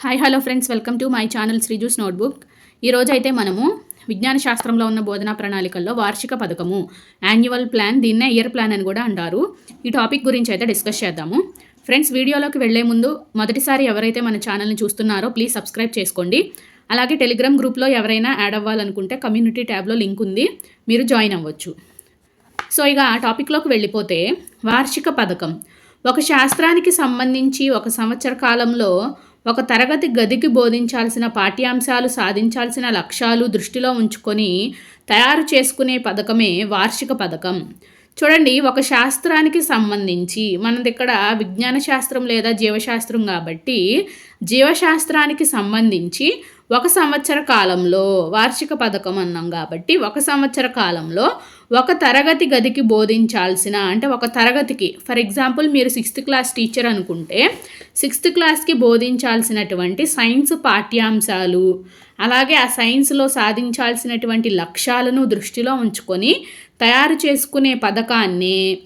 Hi hello friends welcome to my channel శ్రీజూస్ notebook ఈరోజు అయితే మనము విజ్ఞాన శాస్త్రంలో ఉన్న బోధనా ప్రణాళికల్లో వార్షిక పథకము యాన్యువల్ ప్లాన్ దీన్నే ఇయర్ ప్లాన్ అని కూడా అంటారు. ఈ టాపిక్ గురించి అయితే డిస్కస్ చేద్దాము. ఫ్రెండ్స్ వీడియోలోకి వెళ్ళే ముందు మొదటిసారి ఎవరైతే మన ఛానల్ని చూస్తున్నారో ప్లీజ్ సబ్స్క్రైబ్ చేసుకోండి. అలాగే టెలిగ్రామ్ గ్రూప్లో ఎవరైనా యాడ్ అవ్వాలనుకుంటే కమ్యూనిటీ ట్యాబ్లో లింక్ ఉంది. మీరు జాయిన్ అవ్వచ్చు. సో ఇక ఆ టాపిక్లోకి వెళ్ళిపోతే వార్షిక పథకం. ఒక శాస్త్రానికి సంబంధించి ఒక సంవత్సర కాలంలో ఒక తరగతి గదికి బోధించాల్సిన పాఠ్యాంశాలు సాధించాల్సిన లక్ష్యాలు దృష్టిలో ఉంచుకొని తయారు చేసుకునే పథకమే వార్షిక పథకం. చూడండి ఒక శాస్త్రానికి సంబంధించి మనది ఇక్కడ విజ్ఞాన శాస్త్రం లేదా జీవశాస్త్రం కాబట్టి జీవశాస్త్రానికి సంబంధించి ఒక సంవత్సర కాలంలో వార్షిక పథకం అన్నాం కాబట్టి ఒక సంవత్సర కాలంలో ఒక తరగతి గదికి బోధించాల్సిన అంటే ఒక తరగతికి ఫర్ ఎగ్జాంపుల్ మీరు సిక్స్త్ క్లాస్ టీచర్ అనుకుంటే సిక్స్త్ క్లాస్కి బోధించాల్సినటువంటి సైన్స్ పాఠ్యాంశాలు అలాగే ఆ సైన్స్లో సాధించాల్సినటువంటి లక్ష్యాలను దృష్టిలో ఉంచుకొని తయారు చేసుకునే పథకాన్ని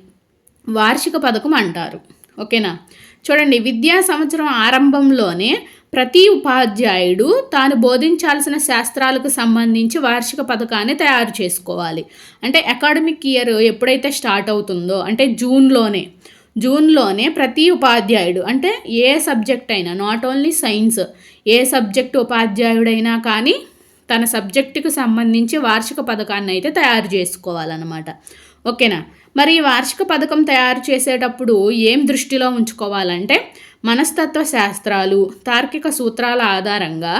వార్షిక పథకం అంటారు. ఓకేనా? చూడండి విద్యా సంవత్సరం ఆరంభంలోనే ప్రతి ఉపాధ్యాయుడు తాను బోధించాల్సిన శాస్త్రాలకు సంబంధించి వార్షిక పథకాన్ని తయారు చేసుకోవాలి. అంటే అకాడమిక్ ఇయర్ ఎప్పుడైతే స్టార్ట్ అవుతుందో అంటే జూన్లోనే జూన్లోనే ప్రతి ఉపాధ్యాయుడు అంటే ఏ సబ్జెక్ట్ అయినా నాట్ ఓన్లీ సైన్స్ ఏ సబ్జెక్ట్ ఉపాధ్యాయుడైనా కానీ తన సబ్జెక్టుకు సంబంధించి వార్షిక పథకాన్ని అయితే తయారు చేసుకోవాలన్నమాట. ఓకేనా? మరి ఈ వార్షిక పథకం తయారు చేసేటప్పుడు ఏం దృష్టిలో ఉంచుకోవాలంటే మనస్తత్వ శాస్త్రాలు తార్కిక సూత్రాల ఆధారంగా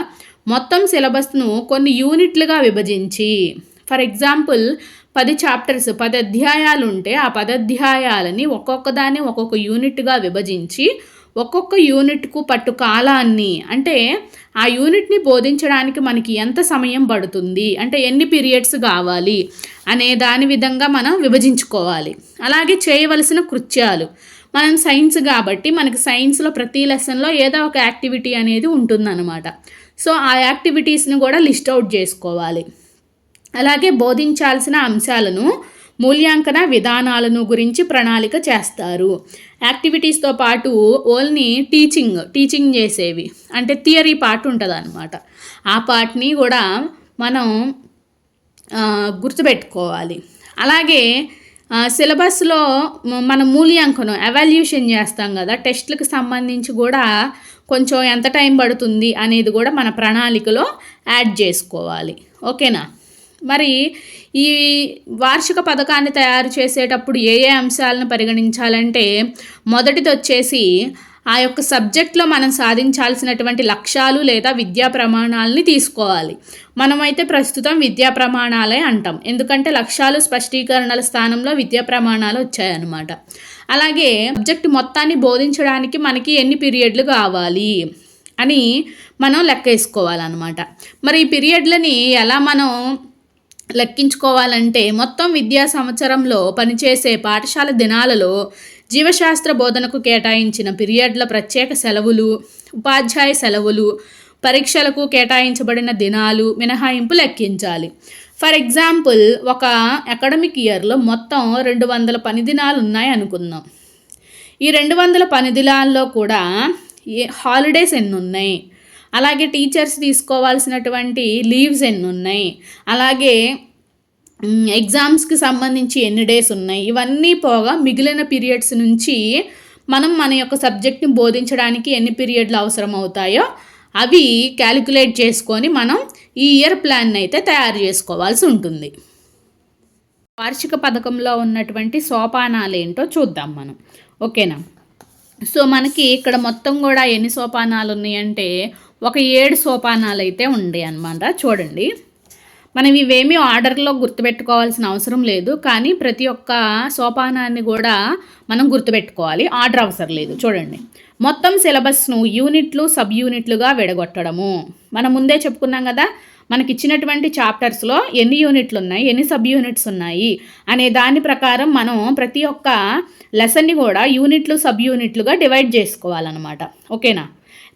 మొత్తం సిలబస్ను కొన్ని యూనిట్లుగా విభజించి ఫర్ ఎగ్జాంపుల్ పది చాప్టర్స్ పది అధ్యాయాలు ఉంటే ఆ పదధ్యాయాలని ఒక్కొక్కదాన్ని ఒక్కొక్క యూనిట్గా విభజించి ఒక్కొక్క యూనిట్కు పట్టు కాలాన్ని అంటే ఆ యూనిట్ని బోధించడానికి మనకి ఎంత సమయం పడుతుంది అంటే ఎన్ని పీరియడ్స్ కావాలి అనే దాని విధంగా మనం విభజించుకోవాలి. అలాగే చేయవలసిన కృత్యాలు. మనం సైన్స్ కాబట్టి మనకి సైన్స్లో ప్రతి లెసన్లో ఏదో ఒక యాక్టివిటీ అనేది ఉంటుందన్నమాట. సో ఆ యాక్టివిటీస్ని కూడా లిస్ట్ అవుట్ చేసుకోవాలి. అలాగే బోధించాల్సిన అంశాలను మూల్యాంకన విధానాలను గురించి ప్రణాళిక చేస్తారు. యాక్టివిటీస్తో పాటు ఓన్లీ టీచింగ్ టీచింగ్ చేసేవి. అంటే థియరీ పార్ట్ ఉంటుంది అనమాట ఆ పార్ట్ని కూడా మనం గుర్తుపెట్టుకోవాలి. అలాగే సిలబస్లో మన మూల్యాంకనం ఎవాల్యూషన్ చేస్తాం కదా టెస్ట్లకు సంబంధించి కూడా కొంచెం ఎంత టైం పడుతుంది అనేది కూడా మన ప్రణాళికలో యాడ్ చేసుకోవాలి. ఓకేనా? మరి ఈ వార్షిక పథకాన్ని తయారు చేసేటప్పుడు ఏ ఏ అంశాలను పరిగణించాలంటే మొదటిది వచ్చేసి ఆ యొక్క సబ్జెక్ట్లో మనం సాధించాల్సినటువంటి లక్ష్యాలు లేదా విద్యా ప్రమాణాలని తీసుకోవాలి. మనమైతే ప్రస్తుతం విద్యా ప్రమాణాలే అంటాం. ఎందుకంటే లక్ష్యాలు స్పష్టీకరణల స్థానంలో విద్యా ప్రమాణాలు వచ్చాయన్నమాట. అలాగే సబ్జెక్ట్ మొత్తాన్ని బోధించడానికి మనకి ఎన్ని పీరియడ్లు కావాలి అని మనం లెక్క వేసుకోవాలన్నమాట మరి ఈ పీరియడ్లని ఎలా మనం లెక్కించుకోవాలంటే మొత్తం విద్యా సంవత్సరంలో పనిచేసే పాఠశాల దినాలలో జీవశాస్త్ర బోధనకు కేటాయించిన పీరియడ్ల ప్రత్యేక సెలవులు ఉపాధ్యాయ సెలవులు పరీక్షలకు కేటాయించబడిన దినాలు మినహాయింపు లెక్కించాలి. ఫర్ ఎగ్జాంపుల్ ఒక అకాడమిక్ ఇయర్లో మొత్తం రెండు వందల పని దినాలు ఉన్నాయి అనుకుందాం. ఈ రెండు వందల పని దినాల్లో కూడా హాలిడేస్ ఎన్ని ఉన్నాయి అలాగే టీచర్స్ తీసుకోవాల్సినటువంటి లీవ్స్ ఎన్ని ఉన్నాయి అలాగే ఎగ్జామ్స్కి సంబంధించి ఎన్ని డేస్ ఉన్నాయి? ఇవన్నీ పోగా మిగిలిన పీరియడ్స్ నుంచి మనం మన యొక్క సబ్జెక్ట్ని బోధించడానికి ఎన్ని పీరియడ్లు అవసరం అవుతాయో అవి క్యాలిక్యులేట్ చేసుకొని మనం ఈ ఇయర్ ప్లాన్ అయితే తయారు చేసుకోవాల్సి ఉంటుంది. వార్షిక పథకంలో ఉన్నటువంటి సోపానాలు ఏంటో చూద్దాం మనం. ఓకేనా? సో మనకి ఇక్కడ మొత్తం కూడా ఎన్ని సోపానాలు ఉన్నాయంటే ఒక ఏడు సోపానాలు అయితే ఉన్నాయి అనమాట చూడండి. మనం ఇవేమీ ఆర్డర్లో గుర్తుపెట్టుకోవాల్సిన అవసరం లేదు కానీ ప్రతి ఒక్క సోపానాన్ని కూడా మనం గుర్తుపెట్టుకోవాలి. ఆర్డర్ అవసరం లేదు. చూడండి. మొత్తం సిలబస్ను యూనిట్లు సబ్ యూనిట్లుగా విడగొట్టడము. మనం ముందే చెప్పుకున్నాం కదా మనకి ఇచ్చినటువంటి చాప్టర్స్లో ఎన్ని యూనిట్లు ఉన్నాయి ఎన్ని సబ్ యూనిట్స్ ఉన్నాయి అనే దాని ప్రకారం మనం ప్రతి ఒక్క లెసన్ని కూడా యూనిట్లు సబ్ యూనిట్లుగా డివైడ్ చేసుకోవాలన్నమాట. ఓకేనా?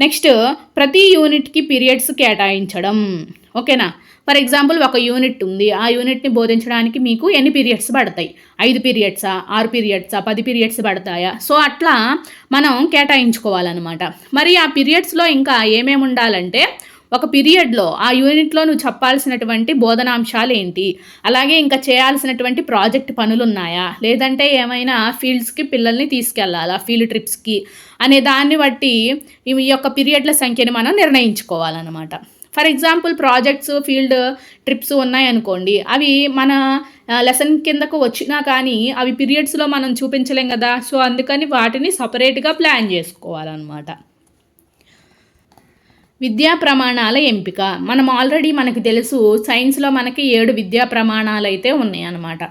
నెక్స్ట్ ప్రతి యూనిట్కి పీరియడ్స్ కేటాయించడం. ఓకేనా? ఫర్ ఎగ్జాంపుల్ ఒక యూనిట్ ఉంది. ఆ యూనిట్ని బోధించడానికి మీకు ఎన్ని పీరియడ్స్ పడతాయి? ఐదు పీరియడ్సా ఆరు పీరియడ్సా పది పీరియడ్స్ పడతాయా? సో అట్లా మనం కేటాయించుకోవాలన్నమాట. మరి ఆ పీరియడ్స్లో ఇంకా ఏమేమి ఉండాలంటే ఒక పీరియడ్లో ఆ యూనిట్లో నువ్వు చెప్పాల్సినటువంటి బోధనాంశాలు ఏంటి? అలాగే ఇంకా చేయాల్సినటువంటి ప్రాజెక్ట్ పనులు ఉన్నాయా లేదంటే ఏమైనా ఫీల్డ్స్కి పిల్లల్ని తీసుకెళ్ళాలా? ఫీల్డ్ ట్రిప్స్కి అనే దాన్ని బట్టి ఈ యొక్క పీరియడ్ల సంఖ్యని మనం నిర్ణయించుకోవాలన్నమాట. For example projects field trips ఉన్నాయనుకోండి అవి మన లెసన్ కిందకు వచ్చినా కానీ అవి పీరియడ్స్లో మనం చూపించలేం కదా. సో అందుకని వాటిని సపరేట్గా ప్లాన్ చేసుకోవాలన్నమాట. విద్యా ప్రమాణాల ఎంపిక. మనం ఆల్రెడీ మనకు తెలుసు సైన్స్లో మనకి ఏడు విద్యా ప్రమాణాలు అయితే ఉన్నాయన్నమాట.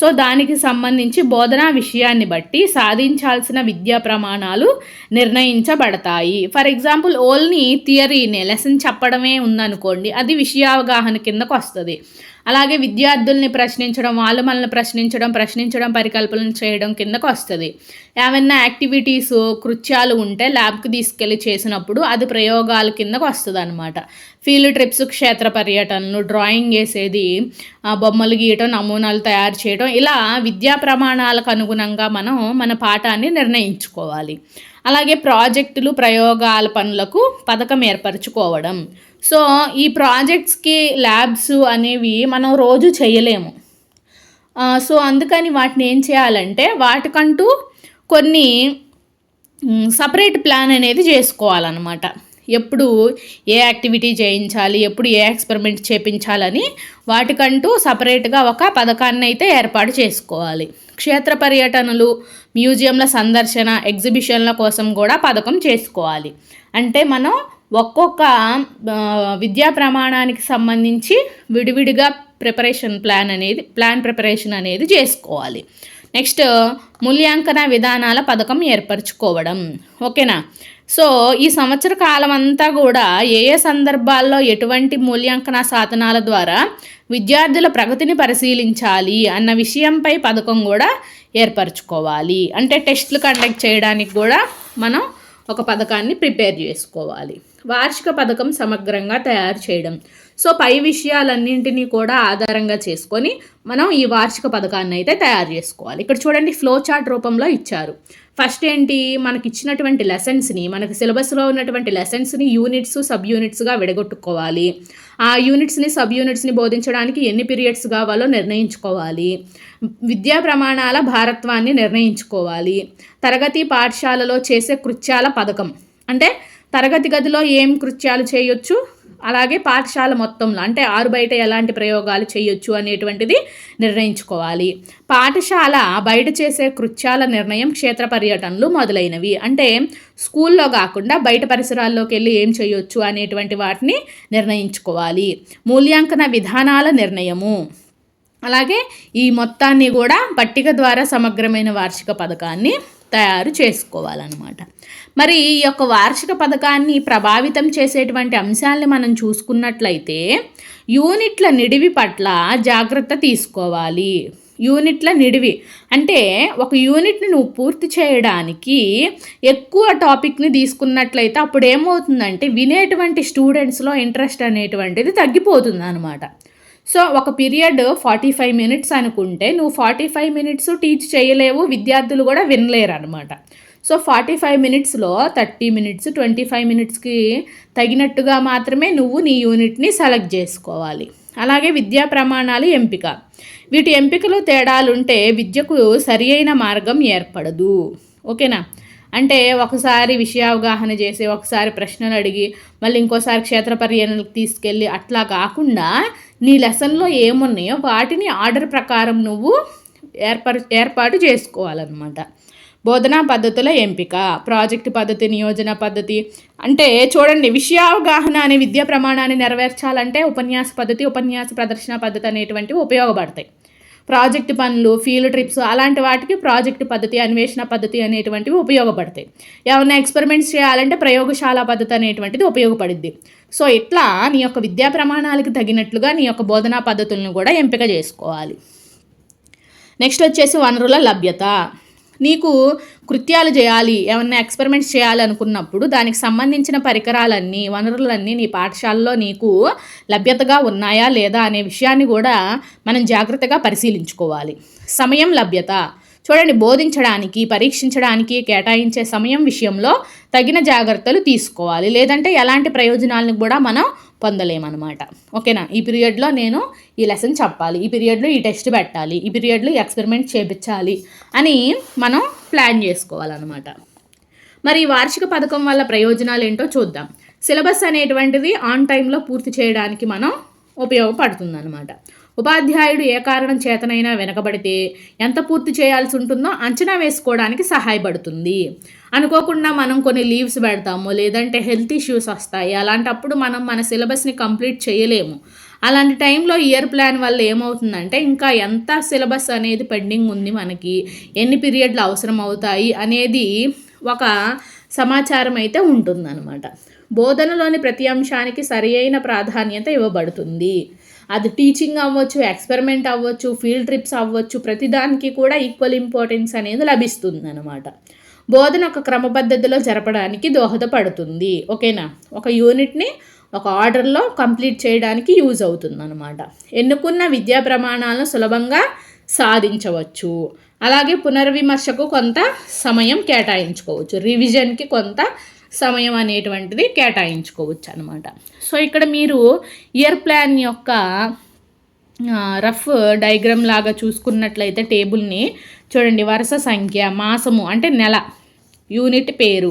సో దానికి సంబంధించి బోధనా విషయాన్ని బట్టి సాధించాల్సిన విద్యా ప్రమాణాలు నిర్ణయించబడతాయి. ఫర్ ఎగ్జాంపుల్ ఓన్లీ థియరీనే లెసన్ చెప్పడమే ఉందనుకోండి అది విషయావగాహన కిందకు వస్తుంది అలాగే విద్యార్థుల్ని ప్రశ్నించడం వాళ్ళు మనల్ని ప్రశ్నించడం ప్రశ్నించడం పరికల్పన చేయడం కిందకు వస్తుంది. ఏమైనా యాక్టివిటీస్ కృత్యాలు ఉంటే ల్యాబ్కి తీసుకెళ్ళి చేసినప్పుడు అది ప్రయోగాల కిందకు వస్తుంది అనమాట ఫీల్డ్ ట్రిప్స్ క్షేత్ర పర్యటనలు డ్రాయింగ్ వేసేది బొమ్మలు గీయటం నమూనాలు తయారు చేయడం ఇలా విద్యా ప్రమాణాలకు అనుగుణంగా మనం మన పాఠాన్ని నిర్ణయించుకోవాలి. అలాగే ప్రాజెక్టులు ప్రయోగాల పనులకు పథకం ఏర్పరచుకోవడం. సో ఈ ప్రాజెక్ట్స్కి ల్యాబ్స్ అనేవి మనం రోజు చేయలేము. సో అందుకని వాటిని ఏం చేయాలంటే వాటికంటూ కొన్ని సపరేట్ ప్లాన్ అనేది చేసుకోవాలన్నమాట. ఎప్పుడు ఏ యాక్టివిటీ చేయించాలి ఎప్పుడు ఏ ఎక్స్పెరిమెంట్ చేపించాలని వాటికంటూ సపరేట్గా ఒక పథకాన్ని అయితే ఏర్పాటు చేసుకోవాలి. క్షేత్ర పర్యటనలు మ్యూజియంల సందర్శన ఎగ్జిబిషన్ల కోసం కూడా పథకం చేసుకోవాలి. అంటే మనం ఒక్కొక్క విద్యా ప్రమాణానికి సంబంధించి విడివిడిగా ప్రిపరేషన్ ప్లాన్ అనేది ప్లాన్ ప్రిపరేషన్ అనేది చేసుకోవాలి. నెక్స్ట్ మూల్యాంకన విధానాల పథకం ఏర్పరచుకోవడం. ఓకేనా? సో ఈ సంవత్సర కాలం అంతా కూడా ఏ ఏ సందర్భాల్లో ఎటువంటి మూల్యాంకన సాధనాల ద్వారా విద్యార్థుల ప్రగతిని పరిశీలించాలి అన్న విషయంపై పథకం కూడా ఏర్పరచుకోవాలి. అంటే టెస్టులు కండక్ట్ చేయడానికి కూడా మనం ఒక పథకాన్ని ప్రిపేర్ చేసుకోవాలి. వార్షిక పథకం సమగ్రంగా తయారు చేయడం. సో పై విషయాలన్నింటినీ కూడా ఆధారంగా చేసుకొని మనం ఈ వార్షిక పథకాన్ని అయితే తయారు చేసుకోవాలి. ఇక్కడ చూడండి ఫ్లో చార్ట్ రూపంలో ఇచ్చారు. ఫస్ట్ ఏంటి మనకి ఇచ్చినటువంటి లెసన్స్ని మనకి సిలబస్లో ఉన్నటువంటి లెసన్స్ని యూనిట్స్ సబ్ యూనిట్స్గా విడగొట్టుకోవాలి. ఆ యూనిట్స్ని సబ్ యూనిట్స్ని బోధించడానికి ఎన్ని పీరియడ్స్ కావాలో నిర్ణయించుకోవాలి. విద్యా ప్రమాణాల భారత్వాన్ని నిర్ణయించుకోవాలి. తరగతి పాఠశాలలో చేసే కృత్యాల పథకం. అంటే తరగతి గదిలో ఏం కృత్యాలు చేయొచ్చు? అలాగే పాఠశాల మొత్తంలో అంటే ఆరు బయట ఎలాంటి ప్రయోగాలు చేయొచ్చు అనేటువంటిది నిర్ణయించుకోవాలి. పాఠశాల బయట చేసే కృత్యాల నిర్ణయం క్షేత్ర పర్యటనలు మొదలైనవి. అంటే స్కూల్లో కాకుండా బయట పరిసరాల్లోకి వెళ్ళి ఏం చేయొచ్చు అనేటువంటి వాటిని నిర్ణయించుకోవాలి. మూల్యాంకన విధానాల నిర్ణయము. అలాగే ఈ మొత్తాన్ని కూడా పట్టిక ద్వారా సమగ్రమైన వార్షిక పథకాన్ని తయారు చేసుకోవాలన్నమాట. మరి ఈ యొక్క వార్షిక పథకాన్ని ప్రభావితం చేసేటువంటి అంశాలని మనం చూసుకున్నట్లయితే యూనిట్ల నిడివి పట్ల జాగ్రత్త తీసుకోవాలి. యూనిట్ల నిడివి అంటే ఒక యూనిట్ని నువ్వు పూర్తి చేయడానికి ఎక్కువ టాపిక్ని తీసుకున్నట్లయితే అప్పుడు ఏమవుతుందంటే వినేటువంటి స్టూడెంట్స్లో ఇంట్రెస్ట్ అనేటువంటిది తగ్గిపోతుంది అనమాట సో ఒక పీరియడ్ ఫార్టీ ఫైవ్ మినిట్స్ అనుకుంటే నువ్వు ఫార్టీ ఫైవ్ మినిట్స్ టీచ్ చేయలేవు విద్యార్థులు కూడా వినలేరు అనమాట సో ఫార్టీ ఫైవ్ మినిట్స్లో థర్టీ మినిట్స్ ట్వంటీ ఫైవ్ మినిట్స్కి తగినట్టుగా మాత్రమే నువ్వు నీ యూనిట్ని సెలెక్ట్ చేసుకోవాలి. అలాగే విద్యా ప్రమాణాలు ఎంపిక. వీటి ఎంపికలో తేడాలుంటే విద్యకు సరి అయిన మార్గం ఏర్పడదు. ఓకేనా? అంటే ఒకసారి విషయావగాహన చేసి ఒకసారి ప్రశ్నలు అడిగి మళ్ళీ ఇంకోసారి క్షేత్ర పర్యటనకు తీసుకెళ్ళి అట్లా కాకుండా నీ లెసన్లో ఏమున్నాయో వాటిని ఆర్డర్ ప్రకారం నువ్వు ఏర్పరు ఏర్పాటు చేసుకోవాలన్నమాట. బోధనా పద్ధతుల ఎంపిక ప్రాజెక్టు పద్ధతి నియోజన పద్ధతి అంటే చూడండి విషయావగాహన అనే విద్యా ప్రమాణాన్ని నెరవేర్చాలంటే ఉపన్యాస పద్ధతి ఉపన్యాస ప్రదర్శన పద్ధతి అనేటువంటివి ఉపయోగపడతాయి. ప్రాజెక్ట్ పనులు ఫీల్డ్ ట్రిప్స్ అలాంటి వాటికి ప్రాజెక్ట్ పద్ధతి అన్వేషణ పద్ధతి అనేటువంటివి ఉపయోగపడతాయి. ఏమైనా ఎక్స్పెరిమెంట్స్ చేయాలంటే ప్రయోగశాల పద్ధతి అనేటువంటిది ఉపయోగపడుద్ది. సో ఇట్లా నీ యొక్క విద్యా ప్రమాణాలకు తగినట్లుగా నీ యొక్క బోధనా పద్ధతులను కూడా ఎంపిక చేసుకోవాలి. నెక్స్ట్ వచ్చేసి వనరుల లభ్యత. నీకు కృత్యాలు చేయాలి ఏమన్నా ఎక్స్పెరిమెంట్స్ చేయాలనుకున్నప్పుడు దానికి సంబంధించిన పరికరాలన్నీ వనరులన్నీ నీ పాఠశాలలో నీకు లభ్యతగా ఉన్నాయా లేదా అనే విషయాన్ని కూడా మనం జాగ్రత్తగా పరిశీలించుకోవాలి. సమయం లభ్యత. చూడండి బోధించడానికి పరీక్షించడానికి కేటాయించే సమయం విషయంలో తగిన జాగ్రత్తలు తీసుకోవాలి. లేదంటే ఎలాంటి ప్రయోజనాలను కూడా మనం పొందలేమన్నమాట. ఓకేనా? ఈ పీరియడ్లో నేను ఈ లెసన్ చెప్పాలి. ఈ పీరియడ్లో ఈ టెస్ట్ పెట్టాలి. ఈ పీరియడ్లో ఎక్స్పెరిమెంట్ చేపించాలి అని మనం ప్లాన్ చేసుకోవాలన్నమాట. మరి వార్షిక పథకం వల్ల ప్రయోజనాలు ఏంటో చూద్దాం. సిలబస్ అనేటువంటిది ఆన్ టైంలో పూర్తి చేయడానికి మనం ఉపయోగపడుతుందన్నమాట. ఉపాధ్యాయుడు ఏ కారణం చేతనైనా వెనకబడితే ఎంత పూర్తి చేయాల్సి ఉంటుందో అంచనా వేసుకోవడానికి సహాయపడుతుంది. అనుకోకుండా మనం కొన్ని లీవ్స్ పెడతాము లేదంటే హెల్త్ ఇష్యూస్ వస్తాయి అలాంటప్పుడు మనం మన సిలబస్ని కంప్లీట్ చేయలేము. అలాంటి టైంలో ఇయర్ ప్లాన్ వల్ల ఏమవుతుందంటే ఇంకా ఎంత సిలబస్ అనేది పెండింగ్ ఉంది మనకి ఎన్ని పీరియడ్లు అవసరం అవుతాయి అనేది ఒక సమాచారం అయితే ఉంటుందన్నమాట. బోధనలోని ప్రతి అంశానికి సరియైన ప్రాధాన్యత ఇవ్వబడుతుంది. అది టీచింగ్ అవ్వచ్చు ఎక్స్పెరిమెంట్ అవ్వచ్చు ఫీల్డ్ ట్రిప్స్ అవ్వచ్చు ప్రతిదానికి కూడా ఈక్వల్ ఇంపార్టెన్స్ అనేది లభిస్తుంది అనమాట బోధన ఒక క్రమపద్ధతిలో జరపడానికి దోహదపడుతుంది. ఓకేనా? ఒక యూనిట్ని ఒక ఆర్డర్లో కంప్లీట్ చేయడానికి యూజ్ అవుతుంది అనమాట ఎన్నుకున్న విద్యా ప్రమాణాలను సులభంగా సాధించవచ్చు. అలాగే పునర్విమర్శకు కొంత సమయం కేటాయించుకోవచ్చు. రివిజన్కి కొంత సమయం అనేటువంటిది కేటాయించుకోవచ్చు అనమాట సో ఇక్కడ మీరు ఇయర్ ప్లాన్ యొక్క రఫ్ డయాగ్రామ్ లాగా చూసుకున్నట్లయితే టేబుల్ని చూడండి. వరుస సంఖ్య మాసము అంటే నెల యూనిట్ పేరు.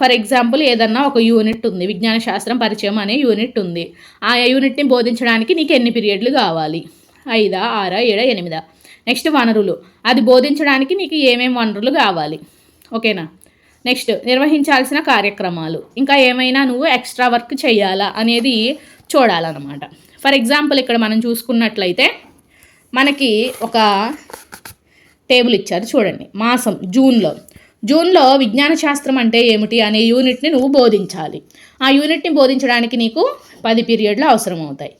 ఫర్ ఎగ్జాంపుల్ ఏదన్నా ఒక యూనిట్ ఉంది. విజ్ఞాన శాస్త్రం పరిచయం అనే యూనిట్ ఉంది. ఆ యూనిట్ని బోధించడానికి నీకు ఎన్ని పీరియడ్లు కావాలి? ఐదా ఆరా ఏడా ఎనిమిదా. నెక్స్ట్ వనరులు. అది బోధించడానికి నీకు ఏమేమి వనరులు కావాలి? ఓకేనా? నెక్స్ట్ నిర్వహించాల్సిన కార్యక్రమాలు. ఇంకా ఏమైనా నువ్వు ఎక్స్ట్రా వర్క్ చేయాలా అనేది చూడాలన్నమాట. ఫర్ ఎగ్జాంపుల్ ఇక్కడ మనం చూసుకున్నట్లయితే మనకి ఒక టేబుల్ ఇచ్చారు చూడండి. మాసం జూన్లో. జూన్లో విజ్ఞాన శాస్త్రం అంటే ఏమిటి అనే యూనిట్ని నువ్వు బోధించాలి. ఆ యూనిట్ని బోధించడానికి నీకు పది పీరియడ్లు అవసరం అవుతాయి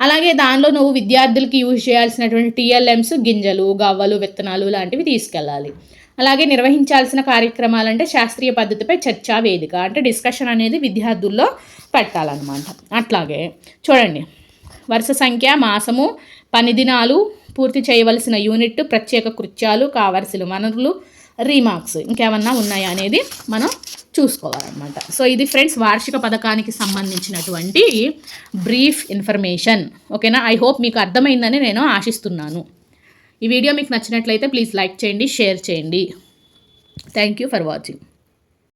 అలాగే దానిలో నువ్వు విద్యార్థులకి యూజ్ చేయాల్సినటువంటి టీఎల్ఎంస్ గింజలు గవ్వలు విత్తనాలు లాంటివి తీసుకెళ్ళాలి. అలాగే నిర్వహించాల్సిన కార్యక్రమాలు అంటే శాస్త్రీయ పద్ధతిపై చర్చా వేదిక అంటే డిస్కషన్ అనేది విద్యార్థుల్లో పెట్టాలన్నమాట. అట్లాగే చూడండి వరుస సంఖ్య మాసము పని దినాలు పూర్తి చేయవలసిన యూనిట్ ప్రత్యేక కృత్యాలు కావలసిన వనరులు రీమార్క్స్ ఇంకేమన్నా ఉన్నాయా అనేది మనం చూసుకోవాలన్నమాట. సో ఇది ఫ్రెండ్స్ వార్షిక పథకానికి సంబంధించినటువంటి బ్రీఫ్ ఇన్ఫర్మేషన్ ఓకేనా ఐ హోప్ మీకు అర్థమైందని నేను ఆశిస్తున్నాను. ఈ వీడియో మీకు నచ్చినట్లయితే ప్లీజ్ లైక్ చేయండి షేర్ చేయండి. Thank you for watching